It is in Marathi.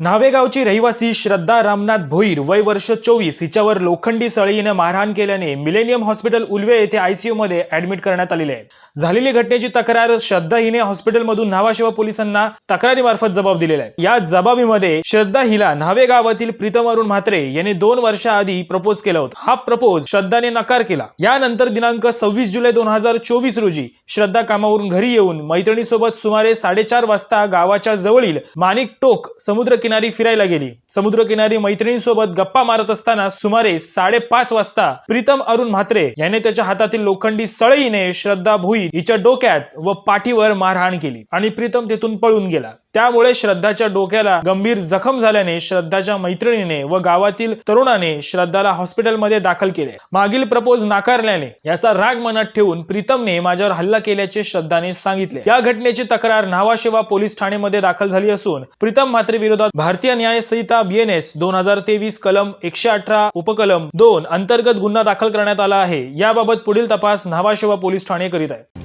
नावेगावची रहिवासी श्रद्धा रामनाथ भोईर वय वर्ष चोवीस हिच्यावर लोखंडी सळईने मारहाण केल्याने मिलेनियम हॉस्पिटल उल्वे येथे आयसीयू मध्ये ऍडमिट करण्यात आलेले आहे झालेली घटनेची तक्रार श्रद्धा हिने हॉस्पिटलमधून न्हावाशिवा पोलिसांना तक्रारीमार्फत जबाब दिलेला आहे. या जबाबीमध्ये श्रद्धा हिला न्हावे गावातील प्रीतम अरुण म्हात्रे यांनी दोन वर्षाआधी प्रपोज केला होता. हा प्रपोज श्रद्धाने नकार केला. यानंतर दिनांक सव्वीस जुलै दोन हजार चोवीस रोजी श्रद्धा कामावरून घरी येऊन मैत्रिणीसोबत सुमारे साडेचार वाजता गावाच्या जवळील माणिक टोक समुद्र समुद्रकिनारी फिरायला गेली. समुद्रकिनारी मैत्रिणींसोबत गप्पा मारत असताना सुमारे साडेपाच वाजता प्रीतम अरुण म्हात्रे याने त्याच्या हातातील लोखंडी सळईने श्रद्धा भुई हिच्या डोक्यात व पाठीवर मारहाण केली आणि प्रीतम तेथून पळून गेला. त्यामुळे श्रद्धाच्या डोक्याला गंभीर जखम झाल्याने श्रद्धाच्या मैत्रिणीने व गावातील तरुणाने श्रद्धाला हॉस्पिटलमध्ये दाखल केले. मागील प्रपोज नाकारल्याने याचा राग मनात ठेवून प्रीतमने माझ्यावर हल्ला केल्याचे श्रद्धाने सांगितले. या घटनेची तक्रार न्हावाशेवा पोलीस ठाणेमध्ये दाखल झाली असून प्रीतम म्हात्रे विरोधात भारतीय न्याय संहिता बीएनएस दोन हजार तेवीस कलम एकशे अठरा उपकलम दोन अंतर्गत गुन्हा दाखल करण्यात आला आहे. याबाबत पुढील तपास न्हावाशेवा पोलीस ठाणे करीत आहे.